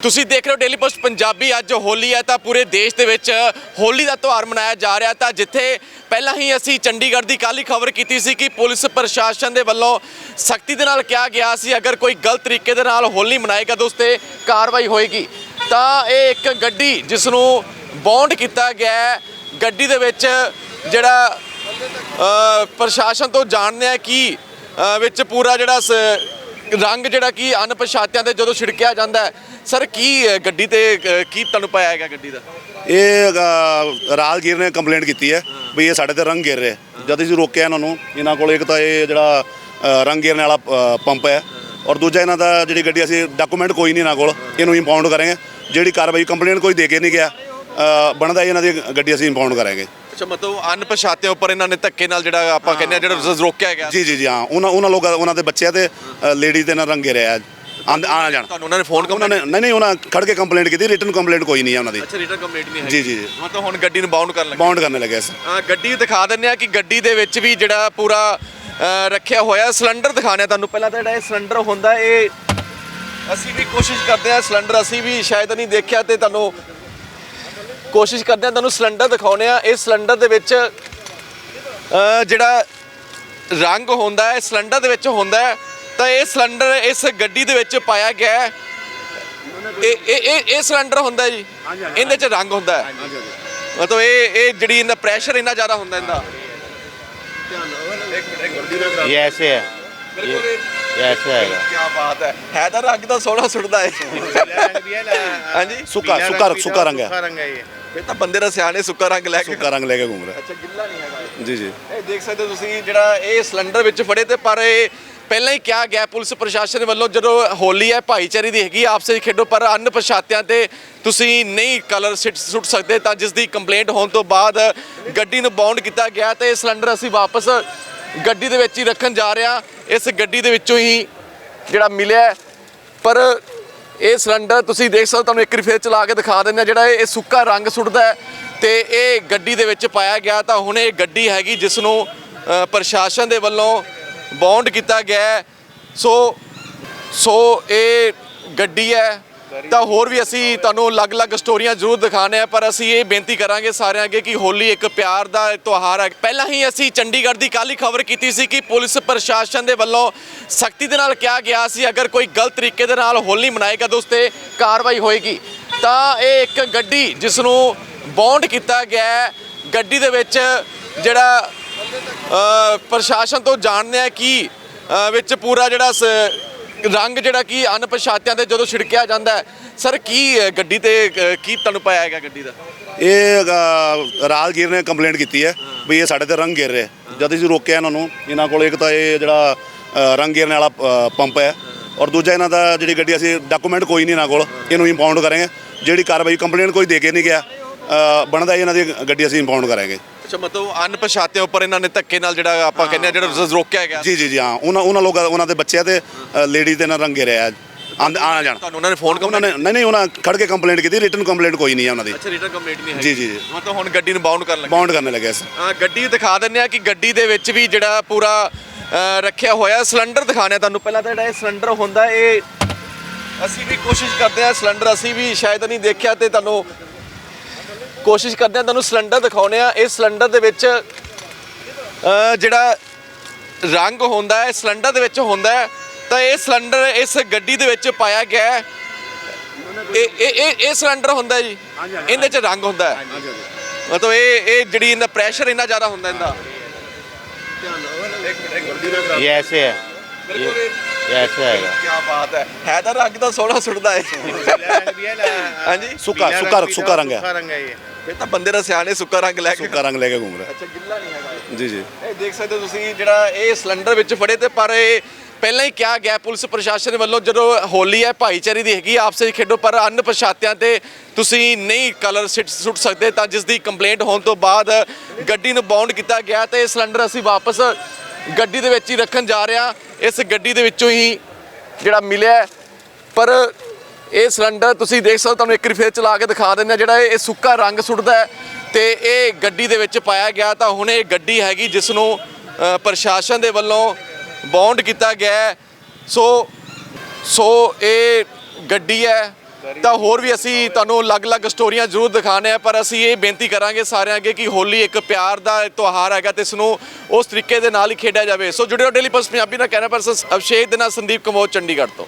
ਤੁਸੀਂ ਦੇਖ ਰਹੇ ਹੋ ਡੇਲੀ ਪੋਸਟ ਪੰਜਾਬੀ ਅੱਜ ਹੋਲੀ ਹੈ ਤਾਂ ਪੂਰੇ ਦੇਸ਼ ਦੇ ਵਿੱਚ ਹੋਲੀ ਦਾ ਤਿਉਹਾਰ ਮਨਾਇਆ ਜਾ ਰਿਹਾ ਤਾਂ ਜਿੱਥੇ ਪਹਿਲਾਂ ਹੀ ਅਸੀਂ ਚੰਡੀਗੜ੍ਹ ਦੀ ਕੱਲ੍ਹ ਹੀ ਖਬਰ ਕੀਤੀ ਸੀ ਕਿ ਪੁਲਿਸ ਪ੍ਰਸ਼ਾਸਨ ਦੇ ਵੱਲੋਂ ਸਖਤੀ ਦੇ ਨਾਲ ਕਿਹਾ ਗਿਆ ਸੀ ਅਗਰ ਕੋਈ ਗਲਤ ਤਰੀਕੇ ਦੇ ਨਾਲ ਹੋਲੀ ਮਨਾਏਗਾ ਤਾਂ ਉਸ ਤੇ ਕਾਰਵਾਈ ਹੋਏਗੀ। ਤਾਂ ਇਹ ਇੱਕ ਗੱਡੀ ਜਿਸ ਨੂੰ ਬੌਂਡ ਕੀਤਾ ਗਿਆ ਹੈ ਗੱਡੀ ਦੇ ਵਿੱਚ ਜਿਹੜਾ ਅ, ਪ੍ਰਸ਼ਾਸਨ ਤੋਂ ਜਾਣਦੇ ਆ ਕਿ ਅ, ਵਿੱਚ ਪੂਰਾ ਜਿਹੜਾ ਸ- ਰੰਗ ਜਿਹੜਾ ਕਿ ਅਣਪਛਾਤਿਆਂ ਤੇ ਜਦੋਂ ਛਿੜਕਿਆ ਜਾਂਦਾ ਹੈ ਸਰ ਕੀ ਅ, ਗੱਡੀ ਤੇ ਅ, ਕੀ ਤੁਹਾਨੂੰ ਪਾਇਆ ਹੈਗਾ ਗੱਡੀ ਦਾ? ਇਹ ਅ, ਰਾਜਗੀਰ ਨੇ ਕੰਪਲੇਂਟ ਕੀਤੀ ਹੈ ਵੀ ਇਹ ਸਾਡੇ ਤੇ ਰੰਗ ਗਿਰ ਰਿਹਾ ਜਦ ਅਸੀਂ ਰੋਕਿਆ ਇਹਨਾਂ ਨੂੰ ਇਹਨਾਂ ਕੋਲ ਇੱਕ ਤਾਂ ਇਹ ਜਿਹੜਾ ਅ, ਰੰਗ ਗਿਰਨ ਵਾਲਾ ਅ, ਪੰਪ ਹੈ ਔਰ ਦੂਜਾ ਇਹਨਾਂ ਦਾ ਜਿਹੜੀ ਗੱਡੀ ਅਸੀਂ ਡਾਕੂਮੈਂਟ ਕੋਈ ਨਹੀਂ ਇਹਨਾਂ ਕੋਲ ਇਹਨੂੰ ਇੰਪਾਊਂਡ ਕਰਾਂਗੇ। ਜਿਹੜੀ ਕਾਰਵਾਈ ਕੰਪਲੇਂਟ ਕੋਈ ਦੇ ਕੇ ਨਹੀਂ ਗਿਆ ਅ, ਬਣਦਾ ਇਹਨਾਂ ਦੀ ਗੱਡੀ ਅਸੀਂ ਇੰਪਾਊਂਡ ਕਰਾਂਗੇ। ਅੱਛਾ ਮਤਲਬ ਅਣਪਛਾਤਿਆਂ ਉੱਪਰ ਇਹਨਾਂ ਨੇ ਧੱਕੇ ਨਾਲ ਜਿਹੜਾ ਆਪਾਂ ਕਹਿੰਦੇ ਆ ਜਿਹੜਾ ਰੋਕਿਆ ਗਿਆ। ਜੀ ਜੀ ਜੀ ਹਾਂ। ਉਹਨਾਂ ਉਹਨਾਂ ਲੋਕਾਂ ਉਹਨਾਂ ਦੇ ਬੱਚਿਆਂ ਤੇ ਲੇਡੀ ਤੇ ਨਾਲ ਰੰਗ ਗਿਰਿਆ ਆਣਾ ਜਾਣ। ਤੁਹਾਨੂੰ ਉਹਨਾਂ ਨੇ ਫੋਨ ਉਹਨਾਂ ਨੇ ਨਹੀਂ ਨਹੀਂ ਉਹਨਾਂ ਖੜ ਕੇ ਕੰਪਲੇਂਟ ਕੀਤੀ ਰਿਟਨ ਕੰਪਲੇਂਟ ਕੋਈ ਨਹੀਂ ਹੈ ਉਹਨਾਂ ਦੀ। ਅੱਛਾ ਰਿਟਰਨ ਕੰਪਲੀਟ ਨਹੀਂ ਹੈ ਜੀ, ਜੀ, ਜੀ। ਮਤਲਬ ਹੁਣ ਗੱਡੀ ਨੂੰ ਬਾਉਂਡ ਕਰਨ ਲੱਗੇ। ਬਾਉਂਡ ਕਰਨ ਲੱਗੇ ਸੀ ਗੱਡੀ ਦਿਖਾ ਦਿੰਦੇ ਆ ਕਿ ਗੱਡੀ ਦੇ ਵਿੱਚ ਵੀ ਜਿਹੜਾ ਪੂਰਾ ਰੱਖਿਆ ਹੋਇਆ ਸਿਲੰਡਰ ਦਿਖਾਣੇ ਤੁਹਾਨੂੰ। ਪਹਿਲਾਂ ਤਾਂ ਜਿਹੜਾ ਇਹ ਸਿਲੰਡਰ ਹੁੰਦਾ ਇਹ ਅਸੀਂ ਵੀ ਕੋਸ਼ਿਸ਼ ਕਰਦੇ ਆ ਸਿਲੰਡਰ ਅਸੀਂ ਵੀ ਸ਼ਾਇਦ ਨਹੀਂ ਦੇਖਿਆ ਤੇ ਤੁਹਾਨੂੰ ਕੋਸ਼ਿਸ਼ ਕਰਦੇ ਆ ਤੁਹਾਨੂੰ ਸਿਲੰਡਰ ਦਿਖਾਉਨੇ ਆ ਇਹ ਸਿਲੰਡਰ ਦੇ ਵਿੱਚ ਜਿਹੜਾ ਰੰਗ ਹੁੰਦਾ ਹੈ ਸਿਲੰਡਰ ਦੇ ਵਿੱਚ ਹੁੰਦਾ ਹੈ ਤਾਂ ਇਹ ਸਿਲੰਡਰ ਇਸ ਗੱਡੀ ਦੇ ਵਿੱਚ ਪਾਇਆ ਗਿਆ ਇਹ ਇਹ ਇਹ ਸਿਲੰਡਰ ਹੁੰਦਾ ਜੀ। ਇਹਦੇ ਚ ਰੰਗ ਹੁੰਦਾ ਮਤਲਬ ਇਹ ਇਹ ਜਿਹੜੀ ਇਹਦਾ ਪ੍ਰੈਸ਼ਰ ਇੰਨਾ ਜ਼ਿਆਦਾ ਹੁੰਦਾ ਇਹਦਾ। ਇਹ ਐਸੇ ਹੈ ਇਹ ਐਸੇ ਹੈਗਾ ਕੀ ਬਾਤ ਹੈ। ਹੈ ਤਾਂ ਰੰਗ ਦਾ ਸੋਹਣਾ ਸੁੱਟਦਾ ਹੈ। ਹਾਂਜੀ। ਸੁੱਕਾ ਸੁੱਕਾ ਸੁੱਕਾ ਰੰਗ ਹੈ। ਸੁੱਕਾ ਰੰਗ ਹੈ ਇਹ। ਤਾਂ ਬੰਦੇ ਦਾ ਸਿਆਣੇ ਸੁੱਕਾ ਰੰਗ ਲੈ ਕੇ ਸੁੱਕਾ ਰੰਗ ਲੈ ਕੇ ਘੁੰਮ ਰਿਹਾ। ਅੱਛਾ ਗਿੱਲਾ ਨਹੀਂ ਹੈਗਾ ਜੀ ਜੀ। ਇਹ ਦੇਖ ਸਕਦੇ ਹੋ ਤੁਸੀਂ ਜਿਹੜਾ ਇਹ ਸਿਲੰਡਰ ਵਿੱਚ ਫੜੇ ਤੇ ਪਰ ਇਹ ਪਹਿਲਾਂ ਹੀ ਕਿਹਾ ਗਿਆ ਪੁਲਿਸ ਪ੍ਰਸ਼ਾਸਨ ਵੱਲੋਂ ਜਦੋਂ ਹੋਲੀ ਹੈ ਭਾਈਚਾਰੇ ਦੀ ਹੈਗੀ ਆਪਸੇ ਖੇਡੋ ਪਰ ਅਣਪਛਾਤਿਆਂ ਤੇ ਤੁਸੀਂ ਨਹੀਂ ਕਲਰ ਸਿੱਟ ਸੁੱਟ ਸਕਦੇ ਤਾਂ ਜਿਸ ਦੀ ਕੰਪਲੇਂਟ ਹੋਣ ਤੋਂ ਬਾਅਦ ਗੱਡੀ ਨੂੰ ਬਾਉਂਡ ਕੀਤਾ ਗਿਆ ਤੇ ਇਹ ਸਿਲੰਡਰ ਅਸੀਂ ਵਾਪਸ ਗੱਡੀ ਦੇ ਵਿੱਚ ਹੀ ਰੱਖਣ ਜਾ ਰਹੇ ਹਾਂ। ਇਸ ਗੱਡੀ ਦੇ ਵਿੱਚੋਂ ਹੀ ਜਿਹੜਾ ਮਿਲਿਆ ਹੈ। ਪਰ ਇਹ ਸਿਲੰਡਰ ਤੁਸੀਂ ਦੇਖ ਸਕਦੇ ਤੁਹਾਨੂੰ ਇੱਕ ਵਾਰੀ ਫੇਰ ਚਲਾ ਕੇ ਦਿਖਾ ਦਿੰਦੇ ਆ ਜਿਹੜਾ ਇਹ ਸੁੱਕਾ ਰੰਗ ਸੁੱਟਦਾ ਹੈ ਤੇ ਇਹ ਗੱਡੀ ਦੇ ਵਿੱਚ ਪਾਇਆ ਗਿਆ ਤਾਂ ਹੁਣ ਇਹ ਗੱਡੀ ਹੈਗੀ ਜਿਸ ਨੂੰ ਪ੍ਰਸ਼ਾਸਨ ਦੇ ਵੱਲੋਂ ਬੌਂਡ ਕੀਤਾ ਗਿਆ ਸੋ ਸੋ ਇਹ ਗੱਡੀ ਹੈ ਤਾਂ ਹੋਰ ਵੀ ਅਸੀਂ ਤੁਹਾਨੂੰ ਅਲੱਗ-ਅਲੱਗ ਸਟੋਰੀਆਂ ਜ਼ਰੂਰ ਦਿਖਾਣੇ ਆ, ਪਰ ਅਸੀਂ ਇਹ ਬੇਨਤੀ ਕਰਾਂਗੇ ਸਾਰਿਆਂ ਅੱਗੇ ਕਿ ਹੋਲੀ ਇੱਕ ਪਿਆਰ ਦਾ ਤਿਉਹਾਰ ਹੈ। ਪਹਿਲਾਂ ਹੀ ਅਸੀਂ ਚੰਡੀਗੜ੍ਹ ਦੀ ਕੱਲ੍ਹ ਹੀ ਖਬਰ ਕੀਤੀ ਸੀ ਕਿ ਪੁਲਿਸ ਪ੍ਰਸ਼ਾਸਨ ਦੇ ਵੱਲੋਂ ਸਖਤੀ ਦੇ ਨਾਲ ਕਿਹਾ ਗਿਆ ਸੀ, ਅਗਰ ਕੋਈ ਗਲਤ ਤਰੀਕੇ ਦੇ ਨਾਲ ਹੋਲੀ ਮਨਾਏਗਾ ਤਾਂ ਉਸ ਤੇ ਕਾਰਵਾਈ ਹੋਏਗੀ। ਤਾਂ ਇਹ ਇੱਕ ਗੱਡੀ ਜਿਸ ਨੂੰ ਬੌਂਡ ਕੀਤਾ ਗਿਆ ਗੱਡੀ ਦੇ ਵਿੱਚ ਜਿਹੜਾ ਪ੍ਰਸ਼ਾਸਨ ਤੋਂ ਜਾਣਦੇ ਆ ਕਿ ਵਿੱਚ ਪੂਰਾ ਜਿਹੜਾ ਸ- ਰੰਗ ਜਿਹੜਾ ਕਿ ਅਣਪਛਾਤਿਆਂ ਤੇ ਜਦੋਂ ਛਿੜਕਿਆ ਜਾਂਦਾ ਹੈ ਸਰ ਕੀ ਅ, ਗੱਡੀ ਤੇ ਅ, ਕੀ ਤੁਹਾਨੂੰ ਪਾਇਆ ਹੈਗਾ ਗੱਡੀ ਦਾ? ਇਹ ਅ, ਰਾਜਗੀਰ ਨੇ ਕੰਪਲੇਂਟ ਕੀਤੀ ਹੈ ਵੀ ਇਹ ਸਾਡੇ ਤੇ ਰੰਗ ਗੇਰ ਰਿਹਾ ਜਦ ਅਸੀਂ ਰੋਕਿਆ ਇਹਨਾਂ ਨੂੰ ਇਹਨਾਂ ਕੋਲ ਇੱਕ ਤਾਂ ਇਹ ਜਿਹੜਾ ਅ, ਰੰਗ ਗਿਰਨ ਵਾਲਾ ਅ, ਪੰਪ ਹੈ ਔਰ ਦੂਜਾ ਇਹਨਾਂ ਦਾ ਜਿਹੜੀ ਗੱਡੀ ਅਸੀਂ ਡਾਕੂਮੈਂਟ ਕੋਈ ਨਹੀਂ ਇਹਨਾਂ ਕੋਲ ਇਹਨੂੰ ਇੰਪਾਊਂਡ ਕਰਾਂਗੇ। ਜਿਹੜੀ ਕਾਰਵਾਈ ਕੰਪਲੇਂਟ ਕੋਈ ਦੇ ਕੇ ਨਹੀਂ ਗਿਆ ਅ, ਬਣਦਾ ਇਹਨਾਂ ਦੀ ਗੱਡੀ ਅਸੀਂ ਇੰਪਾਊਂਡ ਕਰਾਂਗੇ। ਅੱਛਾ ਮਤਲਬ ਅਣਪਛਾਤਿਆਂ ਉੱਪਰ ਇਹਨਾਂ ਨੇ ਧੱਕੇ ਨਾਲ ਜਿਹੜਾ ਆਪਾਂ ਕਹਿੰਦੇ ਆ ਜਿਹੜਾ ਰੋਕਿਆ ਗਿਆ ਜੀ ਜੀ ਜੀ ਹਾਂ। ਉਹਨਾਂ ਉਹਨਾਂ ਲੋਕਾਂ ਉਹਨਾਂ ਦੇ ਬੱਚਿਆਂ ਤੇ ਲੇਡੀ ਤੇ ਨਾਲ ਰੰਗ ਗਿਰਿਆ ਆਣਾ ਜਾਣ। ਤੁਹਾਨੂੰ ਉਹਨਾਂ ਨੇ ਫੋਨ ਉਹਨਾਂ ਨੇ ਨਹੀਂ ਨਹੀਂ ਉਹਨਾਂ ਖੜ ਕੇ ਕੰਪਲੇਂਟ ਕੀਤੀ ਰਿਟਨ ਕੰਪਲੇਂਟ ਕੋਈ ਨਹੀਂ ਹੈ ਉਹਨਾਂ ਦੀ। ਅੱਛਾ ਰਿਟਰਨ ਕੰਪਲੀਟ ਨਹੀਂ ਹੈ ਜੀ, ਜੀ। ਮਤਲਬ ਹੁਣ ਗੱਡੀ ਨੂੰ ਬਾਉਂਡ ਕਰਨ ਲੱਗੇ। ਬਾਉਂਡ ਕਰਨ ਲੱਗੇ ਸੀ ਗੱਡੀ ਦਿਖਾ ਦਿੰਦੇ ਆ ਕਿ ਗੱਡੀ ਦੇ ਵਿੱਚ ਵੀ ਜਿਹੜਾ ਪੂਰਾ ਰੱਖਿਆ ਹੋਇਆ ਸਿਲੰਡਰ ਦਿਖਾਣੇ ਤੁਹਾਨੂੰ। ਪਹਿਲਾਂ ਤਾਂ ਜਿਹੜਾ ਇਹ ਸਿਲੰਡਰ ਹੁੰਦਾ ਇਹ ਅਸੀਂ ਵੀ ਕੋਸ਼ਿਸ਼ ਕਰਦੇ ਆ ਸਿਲੰਡਰ ਅਸੀਂ ਵੀ ਸ਼ਾਇਦ ਨਹੀਂ ਦੇਖਿਆ ਤੇ ਤੁਹਾਨੂੰ ਕੋਸ਼ਿਸ਼ ਕਰਦੇ ਆ ਤੁਹਾਨੂੰ ਸਿਲੰਡਰ ਦਿਖਾਉਣੇ ਆ ਇਹ ਸਿਲੰਡਰ ਦੇ ਵਿੱਚ ਅ, ਜਿਹੜਾ ਰੰਗ ਹੁੰਦਾ ਹੈ ਸਿਲੰਡਰ ਦੇ ਵਿੱਚ ਹੁੰਦਾ ਹੈ ਤਾਂ ਇਹ ਸਿਲੰਡਰ ਇਸ ਗੱਡੀ ਦੇ ਵਿੱਚ ਪਾਇਆ ਗਿਆ ਹੈ ਇਹ ਇਹ ਇਹ ਇਹ ਸਿਲੰਡਰ ਹੁੰਦਾ ਹੈ ਜੀ ਇਹਦੇ 'ਚ ਰੰਗ ਹੁੰਦਾ ਹੈ ਮਤਲਬ ਇਹ ਇਹ ਜਿਹੜੀ ਇਹਦਾ ਪ੍ਰੈਸ਼ਰ ਇੰਨਾ ਜ਼ਿਆਦਾ ਹੁੰਦਾ ਇਹਦਾ ये ऐसे है ये, ये ऐसे आएगा ਕੀ ਬਾਤ ਹੈ ਹੈ ਤਾਂ ਰੰਗ ਤਾਂ ਸੋਹਣਾ ਸੁੱਟਦਾ ਹੈ ਹਾਂਜੀ ਸੁੱਕਾ ਸੁੱਕਾ ਸੁੱਕਾ ਰੰਗ ਹੈ रंग है ये ਇਹ ਤਾਂ ਬੰਦੇ ਦਾ ਸਿਆਣੇ ਸੁੱਕਾ ਰੰਗ ਲੈ ਕੇ ਸੁੱਕਾ ਰੰਗ ਲੈ ਕੇ ਘੁੰਮ ਰਿਹਾ। ਅੱਛਾ ਗਿੱਲਾ ਨਹੀਂ ਹੈਗਾ। ਜੀ ਜੀ। ਇਹ ਦੇਖ ਸਕਦੇ ਹੋ ਤੁਸੀਂ ਜਿਹੜਾ ਇਹ ਸਿਲੰਡਰ ਵਿੱਚ ਫੜੇ ਤੇ ਪਰ ਇਹ ਪਹਿਲਾਂ ਹੀ ਕਿਹਾ ਗਿਆ ਪੁਲਿਸ ਪ੍ਰਸ਼ਾਸਨ ਵੱਲੋਂ ਜਦੋਂ ਹੋਲੀ ਹੈ ਭਾਈਚਾਰੇ ਦੀ ਹੈਗੀ ਆਪਸੇ ਹੀ ਖੇਡੋ ਪਰ ਅਣਪਛਾਤਿਆਂ ਤੇ ਤੁਸੀਂ ਨਹੀਂ ਕਲਰ ਸਿੱਟ ਸੁੱਟ ਸਕਦੇ ਤਾਂ ਜਿਸ ਦੀ ਕੰਪਲੇਂਟ ਹੋਣ ਤੋਂ ਬਾਅਦ ਗੱਡੀ ਨੂੰ ਬਾਉਂਡ ਕੀਤਾ ਗਿਆ ਤੇ ਇਹ ਸਿਲੰਡਰ ਅਸੀਂ ਵਾਪਸ ਗੱਡੀ ਦੇ ਵਿੱਚ ਹੀ ਰੱਖਣ ਜਾ ਰਹੇ ਹਾਂ। ਇਸ ਗੱਡੀ ਦੇ ਵਿੱਚੋਂ ਹੀ ਜਿਹੜਾ ਮਿਲਿਆ ਹੈ। ਪਰ ਇਹ ਸਿਲੰਡਰ ਤੁਸੀਂ ਦੇਖ ਸਕਦੇ ਹੋ, ਤੁਹਾਨੂੰ ਇੱਕ ਵਾਰੀ ਫੇਰ ਚਲਾ ਕੇ ਦਿਖਾ ਦਿੰਦੇ ਆ ਜਿਹੜਾ ਇਹ ਸੁੱਕਾ ਰੰਗ ਸੁੱਟਦਾ ਹੈ ਤੇ ਇਹ ਗੱਡੀ ਦੇ ਵਿੱਚ ਪਾਇਆ ਗਿਆ ਤਾਂ ਹੁਣ ਇਹ ਗੱਡੀ ਹੈਗੀ ਜਿਸ ਨੂੰ ਪ੍ਰਸ਼ਾਸਨ ਦੇ ਵੱਲੋਂ ਬੌਂਡ ਕੀਤਾ ਗਿਆ ਸੋ ਸੋ ਇਹ ਗੱਡੀ ਹੈ। ਤਾਂ ਹੋਰ ਵੀ ਅਸੀਂ ਤੁਹਾਨੂੰ ਅਲੱਗ-ਅਲੱਗ ਸਟੋਰੀਆਂ ਜ਼ਰੂਰ ਦਿਖਾਣੇ ਆ ਪਰ ਅਸੀਂ ਇਹ ਬੇਨਤੀ ਕਰਾਂਗੇ ਸਾਰਿਆਂ ਅੱਗੇ ਕਿ ਹੋਲੀ ਇੱਕ ਪਿਆਰ ਦਾ ਤਿਉਹਾਰ ਹੈਗਾ ਤੇ ਇਸ ਨੂੰ ਉਸ ਤਰੀਕੇ ਦੇ ਨਾਲ ਹੀ ਖੇਡਿਆ ਜਾਵੇ। ਸੋ ਜੁੜਿਓ ਡੇਲੀ ਪੋਸਟ ਪੰਜਾਬੀ ਨਾਲ ਕਹਿਣਾ ਪਰਸਨ ਅਭਿਸ਼ੇਕ ਦੇ ਨਾਲ ਸੰਦੀਪ ਕਮੋਦ ਚੰਡੀਗੜ੍ਹ ਤੋਂ।